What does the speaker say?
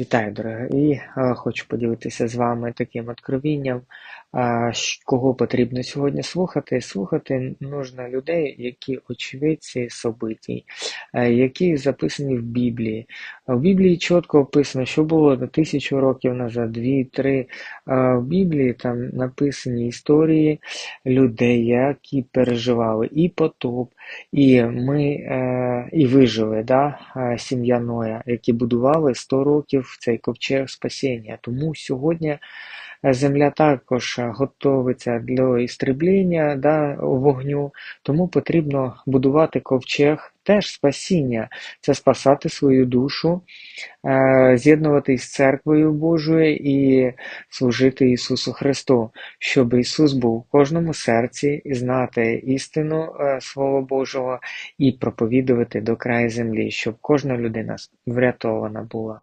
Вітаю, дорогі! Е, Хочу поділитися з вами таким откровінням, кого потрібно сьогодні слухати. Слухати нужно людей, які очевидці событій, е, які записані в Біблії. В Біблії чітко описано, що було на тисячу років назад, дві, три. В Біблії там написані історії людей, які переживали і потоп, і ми е, і вижили, да, е, сім'я Ноя, які будували 100 років цей ковчег спасіння. Тому сьогодні е, земля також е, готовиться для істреблення да, вогню, тому потрібно будувати ковчег теж спасіння. Це спасати свою душу, е, з'єднуватись з церквою Божою і служити Ісусу Христу, щоб Ісус був в кожному серці і знати істину Слова Божого і проповідувати до краю землі, щоб кожна людина врятована була.